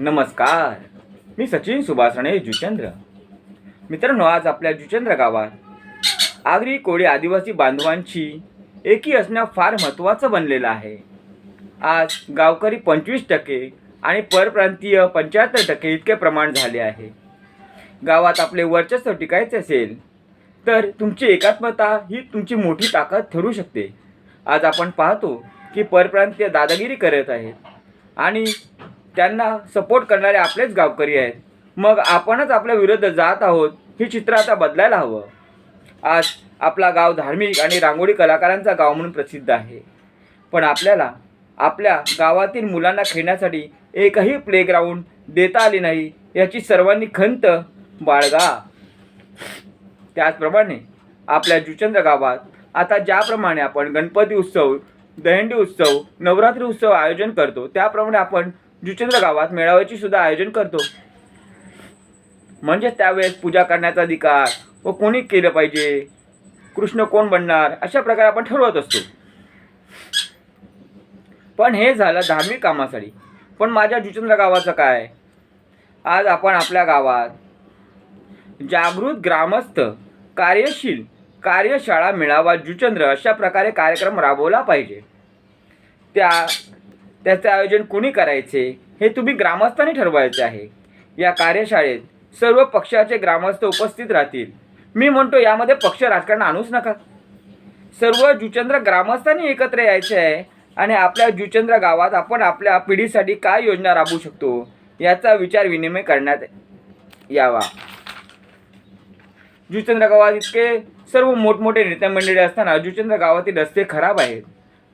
नमस्कार. मी सचिन सुभाषणे जुचंद्र. मित्रांनो आज आपल्या जुचंद्र गावात आगरी कोळी आदिवासी बांधवांची एकी असणं फार महत्त्वाचं बनलेलं आहे. आज गावकरी पंचवीस टक्के आणि परप्रांतीय पंच्याहत्तर टक्के इतके प्रमाण झाले आहे. गावात आपले वर्चस्व टिकायचे असेल तर तुमची एकात्मता ही तुमची मोठी ताकद ठरू शकते. आज आपण पाहतो की परप्रांतीय दादागिरी करत आहेत आणि त्यांना सपोर्ट करणारे आपलेच गावकरी आहेत. मग आपणच आपल्या विरुद्ध जात आहोत हे चित्र आता बदलायला हवं. आज आपला गाव धार्मिक आणि रांगोळी कलाकारांचा गाव म्हणून प्रसिद्ध आहे. पण आपल्याला आपल्या गावातील मुलांना खेळण्यासाठी एकही प्लेग्राऊंड देता आले नाही याची सर्वांनी खंत बाळगा. त्याचप्रमाणे आपल्या जुचंद्र गावात आता ज्याप्रमाणे आपण गणपती उत्सव दहंडी उत्सव नवरात्री उत्सव आयोजन करतो त्याप्रमाणे आपण जुचंद्र गावात मेळाव्याचे सुद्धा आयोजन करतो. म्हणजे त्यावेळेस पूजा करण्याचा अधिकार व कोणी केलं पाहिजे? कृष्ण कोण बनणार? अशा प्रकारे आपण ठरवत असतो. पण हे झालं धार्मिक कामासाठी. पण माझ्या जुचंद्र गावाचं काय? आज आपण आपल्या गावात जागृत ग्रामस्थ कार्यशील कार्यशाळा मेळावा जुचंद्र अशा प्रकारे कार्यक्रम राबवला पाहिजे. त्या त्याचे आयोजन कुणी करायचे हे तुम्ही ग्रामस्थांनी ठरवायचे आहे. या कार्यशाळेत सर्व पक्षाचे ग्रामस्थ उपस्थित राहतील. मी म्हणतो यामध्ये पक्ष राजकारण आणूच नका. सर्व जुचंद्र ग्रामस्थांनी एकत्र यायचे आहे आणि आपल्या जुचंद्र गावात आपण आपल्या पिढीसाठी काय योजना राबवू शकतो याचा विचार विनिमय करण्यात यावा. जुचंद्र गावात इतके सर्व मोठमोठे नेते मंडळी असताना जुचंद्र गावातील रस्ते खराब आहेत.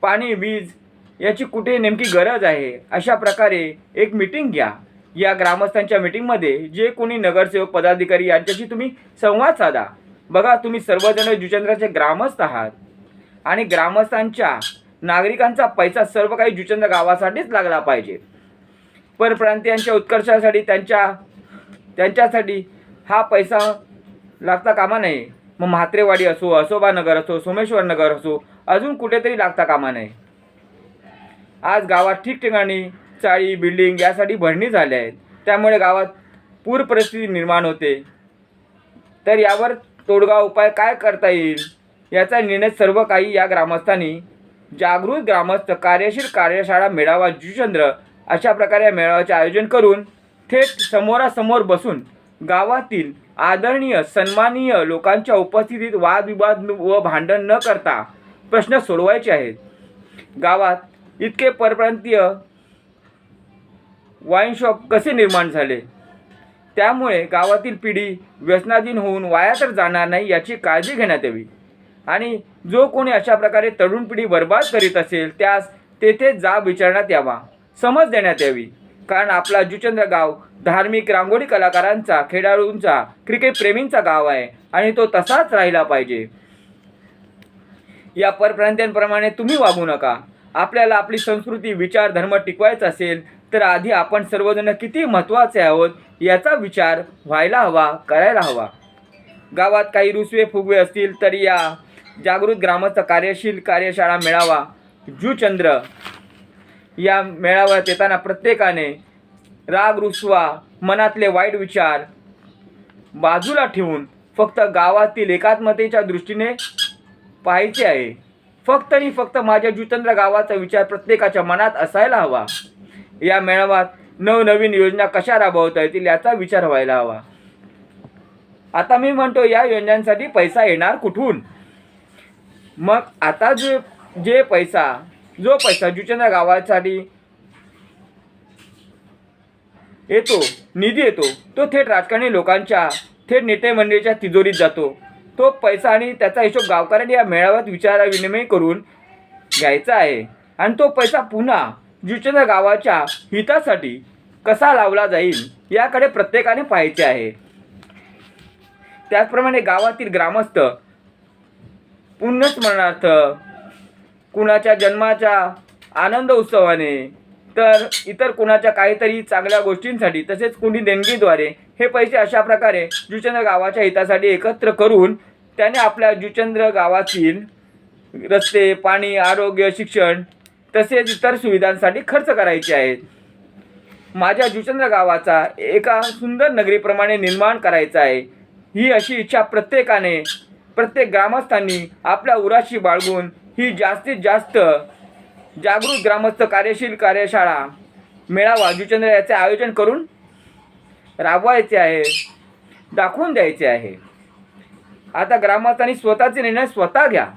पाणी वीज याची कुठे नेमकी गरज आहे? अशा प्रकारे एक मीटिंग घ्या. या ग्रामस्थांच्या मीटिंगमध्ये जे कोणी नगरसेवक पदाधिकारी यांच्याशी तुम्ही संवाद साधा. बघा तुम्ही सर्वजण जुचंद्राचे ग्रामस्थ आहात. आणि ग्रामस्थांच्या नागरिकांचा पैसा सर्व काही जुचंद्र गावासाठीच लागला पाहिजे. परप्रांतीयांच्या उत्कर्षासाठी त्यांच्या त्यांच्यासाठी हा पैसा लागता कामा नये. मग म्हात्रेवाडी असो असोबा नगर असो सोमेश्वर नगर असो अजून कुठेतरी लागता कामा नये. आज गावात ठिकठिकाणी चाळी बिल्डिंग यासाठी भरणी झाल्या आहेत. त्यामुळे गावात पूर परिस्थिती निर्माण होते. तर यावर तोडगा उपाय काय करता येईल याचा निर्णय सर्व काही या ग्रामस्थांनी जागृत ग्रामस्थ कार्यशील कार्यशाळा मेळावा जुचंद्र अशा प्रकारे या मेळाव्याचे आयोजन करून थेट समोरासमोर बसून गावातील आदरणीय सन्माननीय लोकांच्या उपस्थितीत वादविवाद व भांडण न करता प्रश्न सोडवायचे आहेत. गावात इतके परप्रांतीय वाईन शॉप कसे निर्माण झाले? त्यामुळे गावातील पिढी व्यसनाधीन होऊन वाया तर जाणार नाही याची काळजी घेण्यात यावी. आणि जो कोणी अशा प्रकारे तरुण पिढी बर्बाद करीत असेल त्यास तेथे जाब विचारण्यात यावा समज देण्यात यावी. कारण आपला जुचंद्र गाव धार्मिक रांगोळी कलाकारांचा खेळाडूंचा क्रिकेट प्रेमींचा गाव आहे आणि तो तसाच राहिला पाहिजे. या परप्रांत्यांप्रमाणे तुम्ही वागू नका. आपल्याला आपली संस्कृती विचार धर्म टिकवायचा असेल तर आधी आपण सर्वजण किती महत्त्वाचे आहोत याचा विचार व्हायला हवा करायला हवा. गावात काही रुसवे फुगवे असतील तर या जागृत ग्रामस्थ कार्यशील कार्यशाळा मेळावा जुचंद्र. या मेळाव्यात येताना प्रत्येकाने राग रुसवा मनातले वाईट विचार बाजूला ठेवून फक्त गावातील एकात्मतेच्या दृष्टीने पाहायचे आहे. फक्त आणि फक्त माझ्या जुचंद्र गावाचा विचार प्रत्येकाच्या मनात असायला हवा. या मेळाव्यात नवनवीन योजना कशा राबवता येतील याचा विचार व्हायला हवा. आता मी म्हणतो या योजनांसाठी पैसा येणार कुठून? मग आता जे जे पैसा जो पैसा जुचंद्र गावासाठी येतो निधी येतो तो थेट राजकारणी लोकांच्या थेट नेते मंडळीच्या तिजोरीत जातो. तो पैसा आणि त्याचा हिशोब गावकऱ्यांनी या मेळाव्यात विचारा विनिमय करून घ्यायचा आहे. आणि तो पैसा पुन्हा जुचंद्र गावाच्या हितासाठी कसा लावला जाईल याकडे प्रत्येकाने पाहायचे आहे. त्याचप्रमाणे गावातील ग्रामस्थ पुण्यस्मरणार्थ कुणाच्या जन्माच्या आनंद उत्सवाने तर इतर कुणाच्या काहीतरी चांगल्या गोष्टींसाठी तसेच कुणी देणगीद्वारे हे पैसे अशा प्रकारे जुचंद्र गावाच्या हितासाठी एकत्र करून त्याने आपल्या जुचंद्र गावातील रस्ते पाणी आरोग्य शिक्षण तसेच इतर सुविधांसाठी खर्च करायचे आहेत. माझ्या जुचंद्र गावाचा एका सुंदर नगरीप्रमाणे निर्माण करायचा आहे. ही अशी इच्छा प्रत्येकाने प्रत्येक ग्रामस्थांनी आपल्या उराशी बाळगून ही जास्तीत जास्त जागृत ग्रामस्थ कार्यशील कार्यशाळा मेळावा जुचंद्र याचे आयोजन करून राबवायचे आहे दाखवून द्यायचे आहे. आता ग्रामस्थांनी स्वतःचे निर्णय स्वतः घ्या.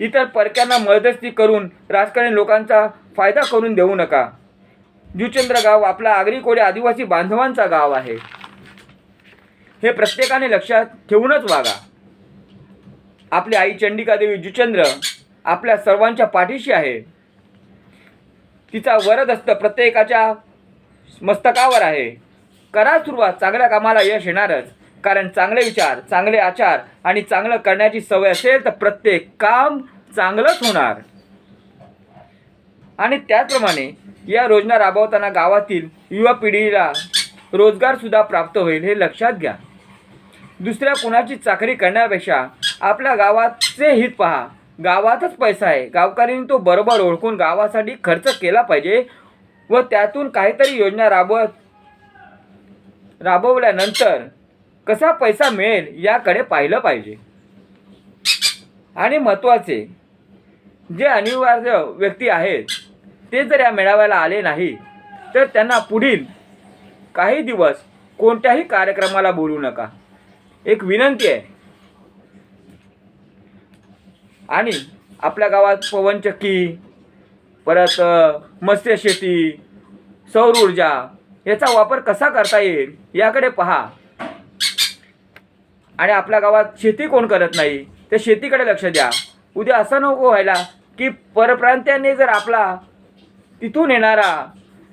इतर परक्यांना मदस्ती करून राजकारणी लोकांचा फायदा करून देऊ नका. जुचंद्र गाव आपला आगरी कोळी आदिवासी बांधवांचा गाव आहे. हे प्रत्येकाने लक्षात ठेवूनच वागा. आपली आई चंडिका देवी जुचंद्र आपल्या सर्वांच्या पाठीशी आहे. तिचा वरद असतं प्रत्येकाच्या मस्तकावर आहे. करा सुरुवात. चांगल्या कामाला यश येणारच. कारण चांगले विचार चांगले आचार आणि चांगलं करण्याची सवय असेल तर प्रत्येक काम चांगलंच होणार. आणि त्याचप्रमाणे या योजना राबवताना गावातील युवा पिढीला रोजगारसुद्धा प्राप्त होईल हे लक्षात घ्या. दुसऱ्या कुणाची चाकरी करण्यापेक्षा आपल्या गावाचे हित पहा. गावातच पैसा आहे. गावकऱ्यांनी तो बरोबर ओळखून गावासाठी खर्च केला पाहिजे व त्यातून काहीतरी योजना राबवत राबवल्यानंतर कसा पैसा मिळेल याकडे पाहिलं पाहिजे. आणि महत्त्वाचे जे अनिवार्य व्यक्ती आहेत ते जर या मेळाव्याला आले नाही तर त्यांना पुढील काही दिवस कोणत्याही कार्यक्रमाला बोलू नका. एक विनंती आहे. आणि आपल्या गावात पवनचक्की परत मत्स्यशेती सौर ऊर्जा याचा वापर कसा करता येईल याकडे पहा. आणि आपल्या गावात शेती कोण करत नाही त्या शेतीकडे लक्ष द्या. उद्या असं नको व्हायला की परप्रांत्याने जर आपला तिथून येणारा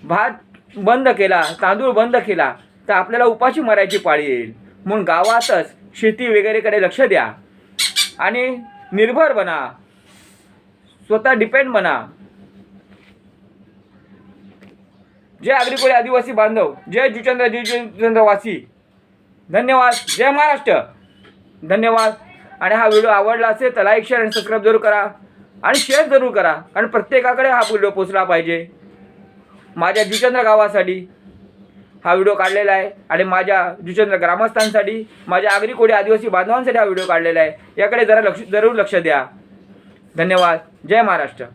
भात बंद केला तांदूळ बंद केला तर आपल्याला उपाशी मरायची पाळी येईल. म्हणून गावातच शेती वगैरेकडे लक्ष द्या. आणि निर्भर बना. स्वतः डिपेंड बना. जय आग्रिकोळी आदिवासी बांधव जय जुचंद्र जय जुचंद्रवासी. धन्यवाद. जय महाराष्ट्र. धन्यवाद. आणि हा व्हिडिओ आवडला असेल तर लाईक शेअर आणि सबस्क्राईब जरूर करा. आणि शेअर जरूर करा कारण प्रत्येकाकडे हा व्हिडिओ पोचला पाहिजे. माझ्या जुचंद्र गावासाठी हा व्हिडिओ काढलेला आहे आणि माझ्या जुचंद्र ग्रामस्थांसाठी माझ्या आगरीकोळी आदिवासी बांधवांसाठी हा व्हिडिओ काढलेला आहे. याकडे जरा लक्ष जरूर लक्ष द्या. धन्यवाद. जय महाराष्ट्र.